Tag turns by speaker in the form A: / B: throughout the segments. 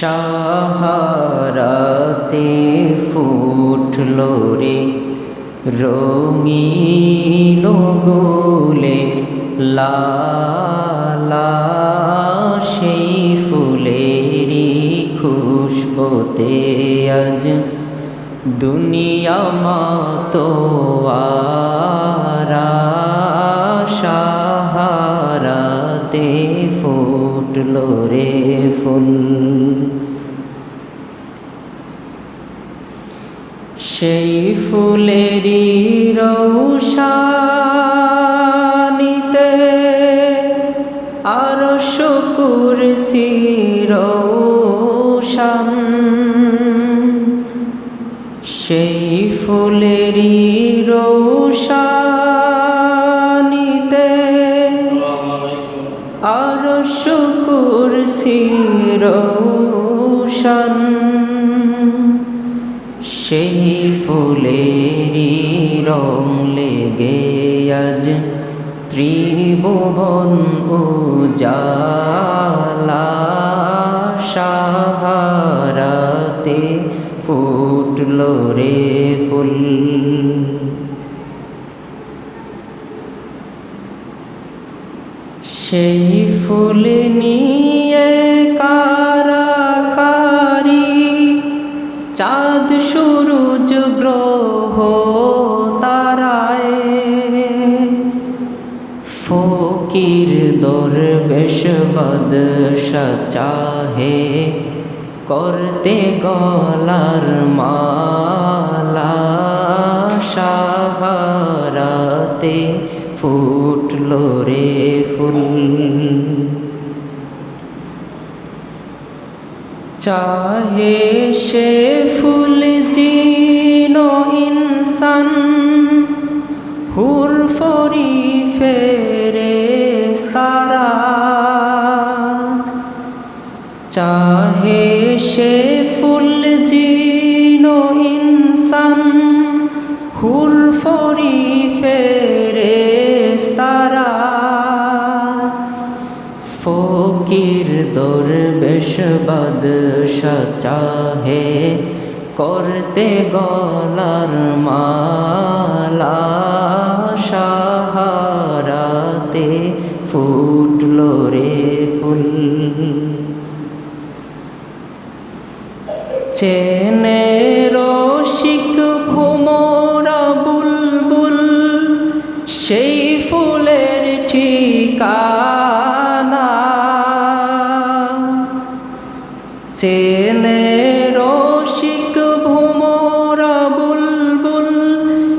A: সাহারাতে ফুটল রে রঙিন গোলে লালা সেই ফুলেরই খুশবতে আজ দুনিয়া মাতো আরা ফুটল রে ফুল। সেই ফুলেরই রৌশানিতে আর শুকুর রৌশান সেই ফুলেরই রৌশানিতে রৌশান, সেই ফুলেরই রং লেগে আজ ত্রিভুবন উজালা। সাহারাতে ফুটল রে ফুল। সেই ফুল নিয়ে বাদশা চাহে, করতে গলার মালা, সাহারাতে ফুটল রে ফুল। চাহে সে ফুল জিন ইনসান হুর ফরি চাহে সে ফুল জিন ইনসান, হুর ফরি ফেরে তারা ফকির দরবেশ বাদশা চাহে করতে গলার মালা, সাহারাতে ফুটল রে ফুল। চেনে রসিক ভোমরা বুলবুল, সেই ফুলের ঠিকানা। চেনে রসিক ভোমরা বুলবুল,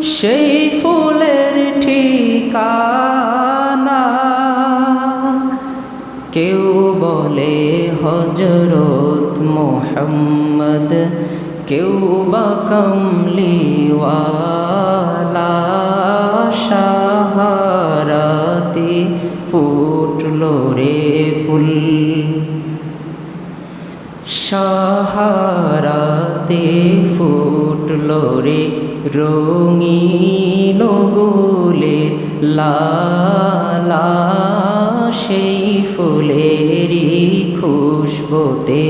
A: সেই ফুলের ঠিকানা। কেউ বলে হজরত মোহাম্মদ কেউ বা কমলিওয়ালা সাহারাতে ফুটল রে ফুল। সাহারাতে ফুটল রে রঙিন গোলে লালা সেই ফুলেরই খুশবতে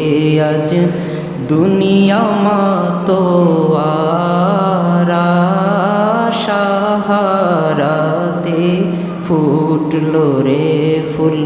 A: আজ দুনিয়া মাতো আরা সাহারাতে ফুটল রে ফুল।